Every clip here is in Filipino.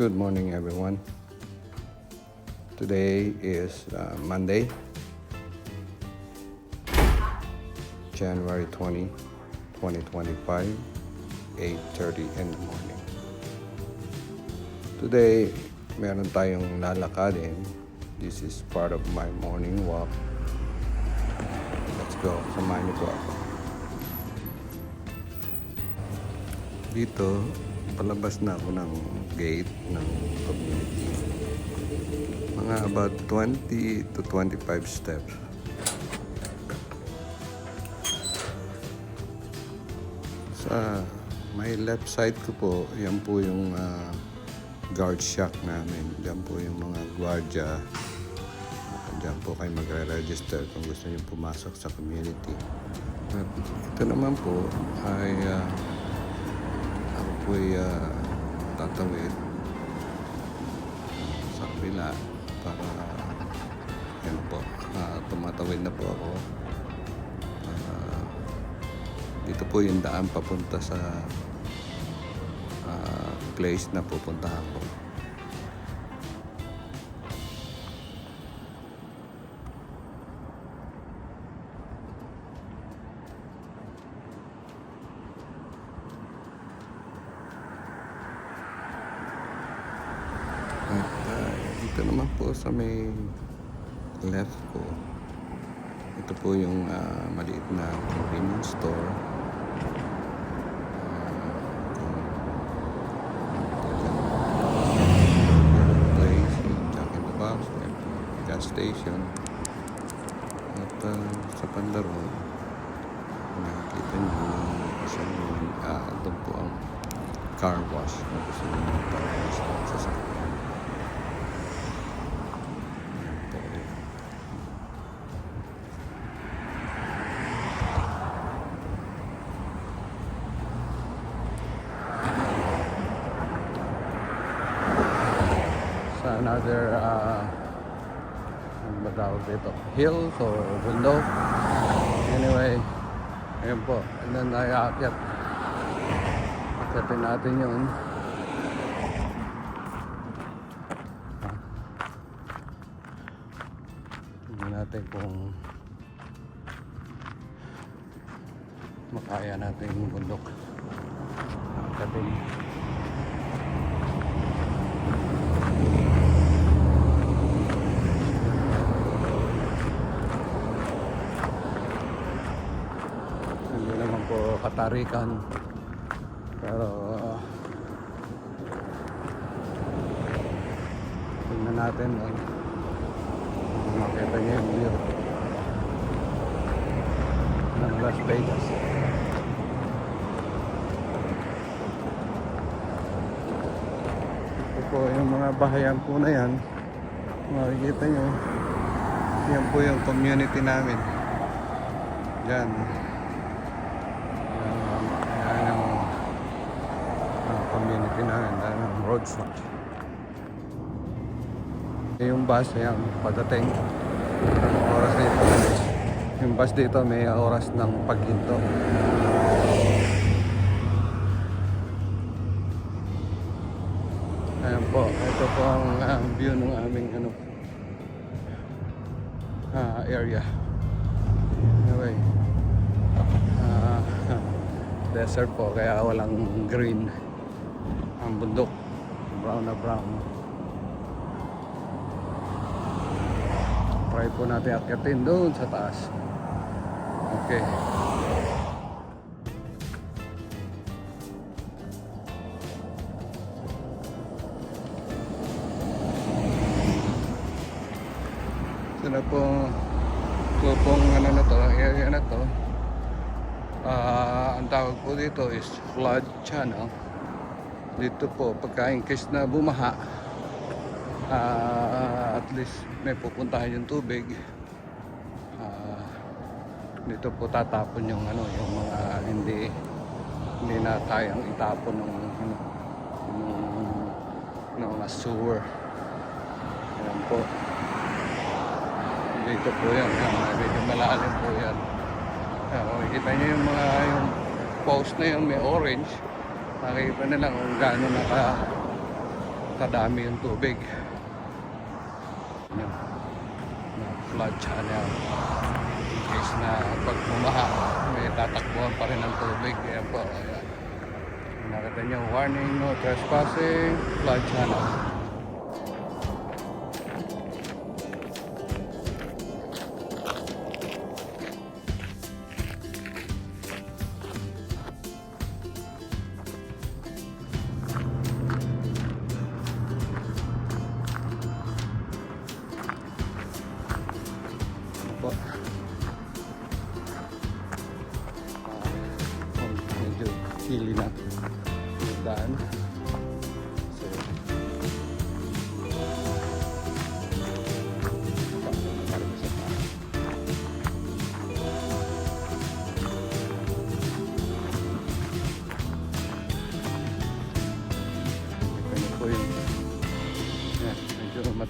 Good morning, everyone. Today is uh, Monday, January 20, 2025, 8.30 in the morning. Today, meron tayong lalakadin. This is part of my morning walk. Let's go. Samahan niyo po ako. Dito, palabas na ako ng gate ng community. Mga about 20 to 25 steps. Sa my left side ko po, yan po yung ah, guard shack namin. Diyan po yung mga gwardiya. Ah, Diyan po kayo magre-register kung gusto niyo pumasok sa community. At ito naman po ay ah, ako po ay ah, tatawid sa kabila para yan po, ah, tumatawid na po ako. Ah, dito po yung daan papunta sa ah, place na pupuntahan ko. Po sa may left ko, ito po yung ah, maliit na convenience store. Ah, place, Jack the gas station. At ah, sa Pandaron, nakikita yung isang ah, doon po ang car wash. Kung gusto niyo ng car wash ng sasakyan. Ayan po yun. sa another uh, ano ba tawag dito? Hills or bundok. Anyway, ayun po. And then ay aakyat. Natin yun. Tingnan natin kung makaya natin yung bundok. Akyatin. Hindi naman po katarikan. Pero uh, tingnan natin. Kung makita niyo yung view ng Las Vegas. Ito po yung mga bahayan po na yan. Makikita nyo. Yan po yung community namin. Yan, yan ang ah, community namin. Yan ang roadfront. Yung bus, yan, pagdating. Oras dito. Yung bus dito may oras ng paghinto. Ayan po, ito po ang ah, view ng aming ano, ah, area. Anyway, ah, desert po kaya walang green ang bundok. Brown na brown. Try po natin akyatin doon sa taas. Okay. Na po ito pong ano na to, area na to. Ah, ang tawag po dito is flood channel. Dito po, pagka in case na bumaha, ah, at least may pupuntahan yung tubig. Ah, dito po tatapon yung ano, yung mga hindi hindi na kayang itapon ng ano, ng, mga sewer. Ayan po. Dito po yan. Medyo malalim po yan. Yan, makikita niyo yung mga yung post na yun may orange. Makikita nila kung gaano naka kadami yung tubig. Yung flood channel. In case na pag bumaha, may tatakbuhan pa rin ang tubig. Ayan po. Ayan. Nakita niyo, warning, no trespassing, flood channel.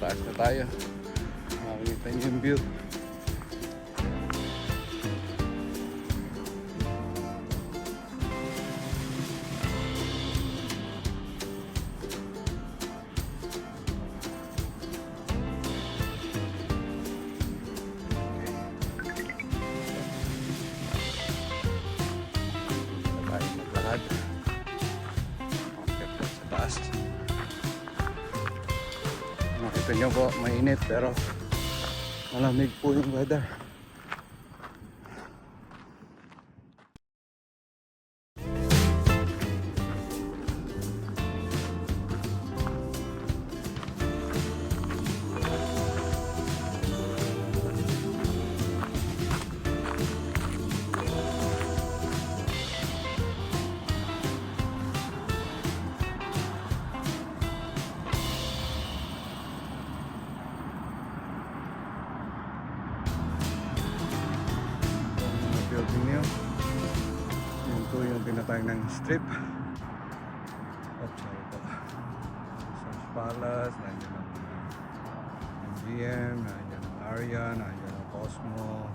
Mataas na tayo. Makikita niyo yung view. Nyo po, mainit pero malamig po yung weather. Yun po yung tinatawag ng strip. Oops, sorry po. Search Palace, nandiyan ang MGM, nandiyan ang Aria, nandiyan ang Cosmo.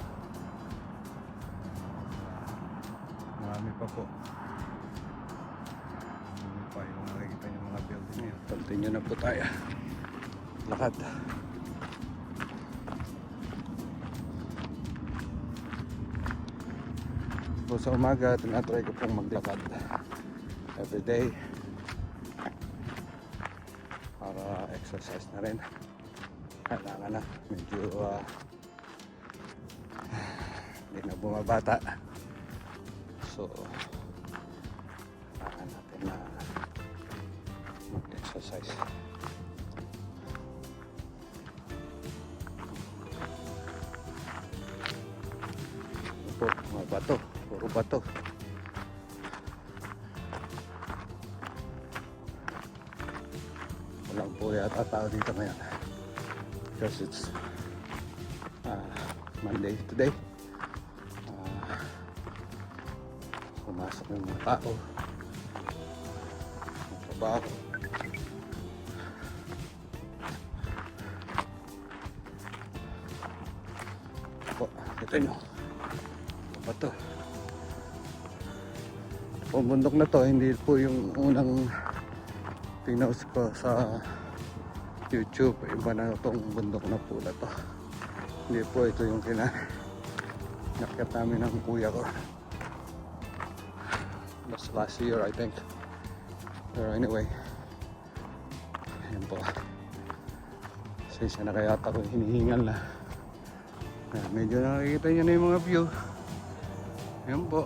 Uh, marami pa po. Marami pa yung nakikita yung mga building niyo. Continue na po tayo. Lakad. Po sa umaga, tinatry ko pong maglakad every day para exercise na rin. Kailangan na, medyo ah, hindi na bumabata. So, kailangan natin na mag-exercise. Puro bato. Walang po yata tao dito ngayon. Because it's uh, Monday today. Uh, pumasok ng mga tao. Magtrabaho. Ang bundok na to, hindi po yung unang pinost ko sa YouTube. Iba na itong bundok na po na to. Hindi po ito yung kina namin ng kuya ko. Mas last year, I think. Pero anyway, ayan po. Sensya na kaya ako hinihingal na. Medyo nakikita nyo na yung mga view. Ayan po.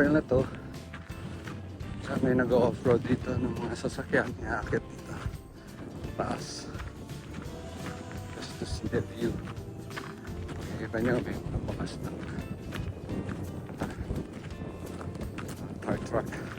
Trail na to, sa may nag-off-road dito ng mga sasakyan, iakit dito. Taas. Just to see the view. Makikita nyo, may mga bakas ng car truck.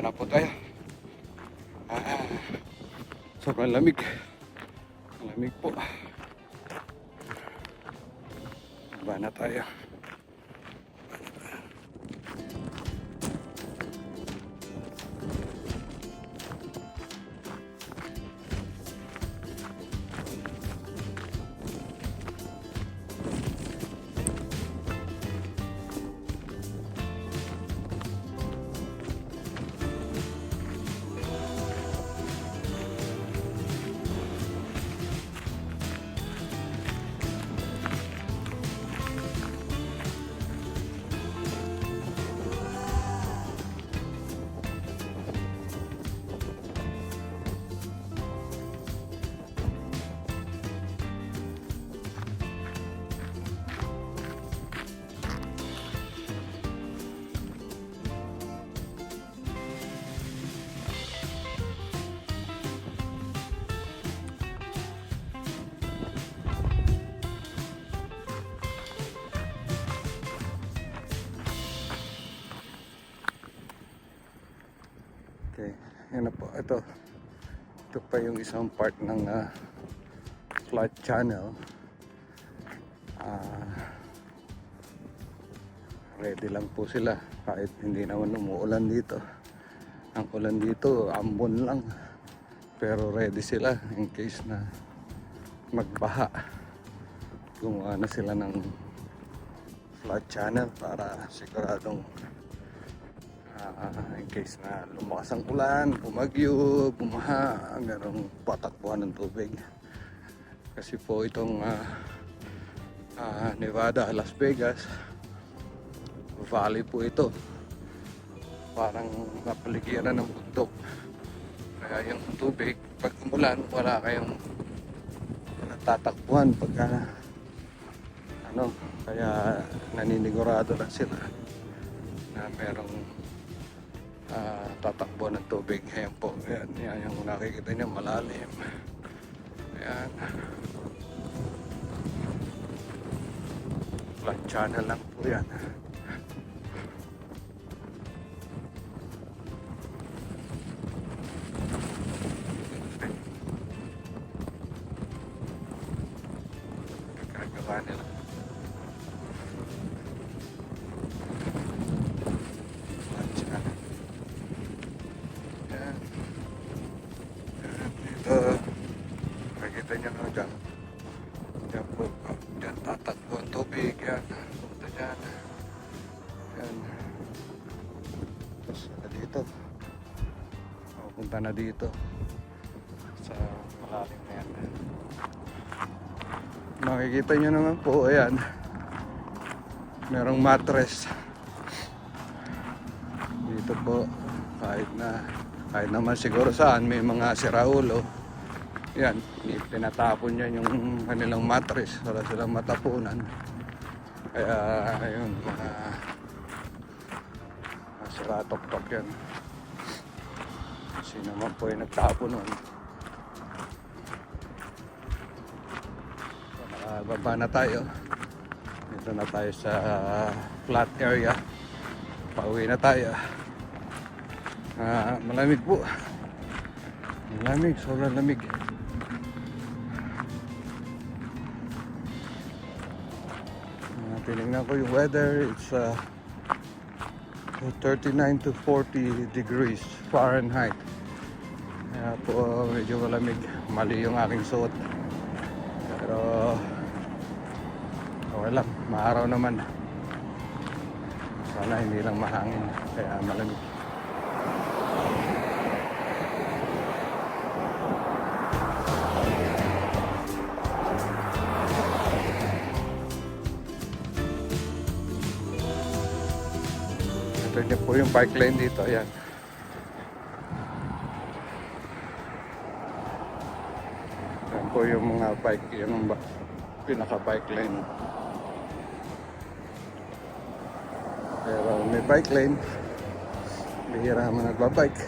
Dalawa na po tayo. Ah, sobrang lamig. Lamig po. Baba na tayo. Yan na po. Ito. Ito pa yung isang part ng ah, flood channel. Ah, ready lang po sila kahit hindi naman umuulan dito. Ang ulan dito, ambon lang. Pero ready sila in case na magbaha. Gumawa na sila ng flood channel para siguradong Ah, in case na lumakas ang ulan, bumagyo, bumaha, merong patakbuhan ng tubig. Kasi po itong ah, ah, Nevada, Las Vegas, valley po ito. Parang napaligiran ng bundok. Kaya yung tubig, pag umulan, wala kayong natatakbuhan pagka ano, kaya naninigurado lang sila na merong ah, tatakbo ng tubig. Ayan po. Ayan, yan yung nakikita niyo malalim. Ayan. Flat channel lang po yan. Pupunta na dito. Sa malalim na yan. Makikita niyo naman po. Ayan. Merong mattress. Dito po, kahit na kahit naman siguro saan may mga siraulo. Yan, pinatapon niya yung kanilang mattress para silang matapunan. Kaya ayun, mga mga siratok-tok yan. Sino man po yung nagtapon nun. So, nakababa na tayo. Dito na tayo sa flat area. Pauwi na tayo. Ah, malamig po. Malamig, sobrang lamig. Ah, tinignan ko yung weather, it's uh, 39 to 40 degrees Fahrenheit. Po medyo malamig. Mali yung aking suot. Pero okay lang, maaraw naman. Sana hindi lang mahangin, kaya malamig. Ito niyo po yung bike lane dito, ayan. Yan po yung mga bike, yung ba- pinaka-bike lane. Pero may bike lane, bihira naman nagbabike.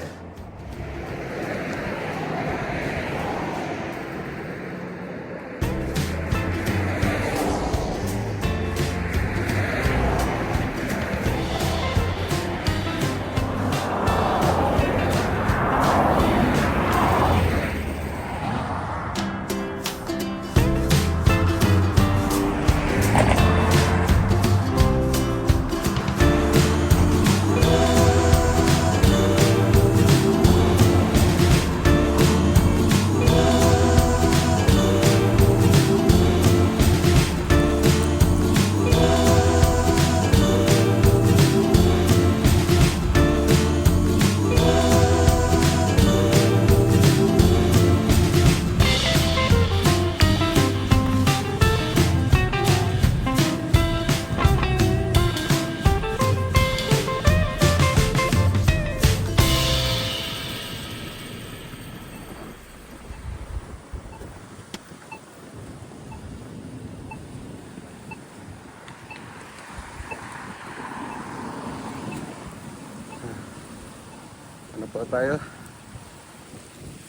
Po tayo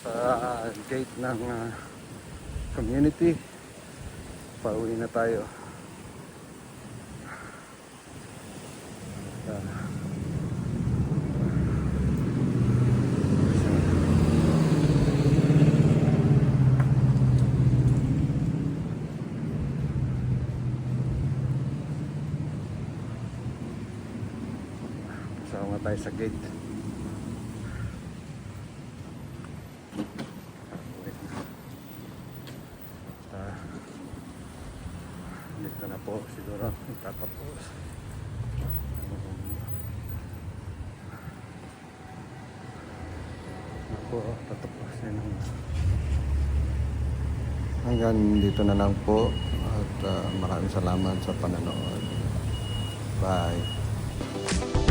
sa gate ng ah, community. Pauwi na tayo. Kasama tayo sa gate. Wait na. Ah, dito na po siguro tatapos. Ako, tatapos na lang. Hanggang dito na lang po at ah, maraming salamat sa panonood. Bye.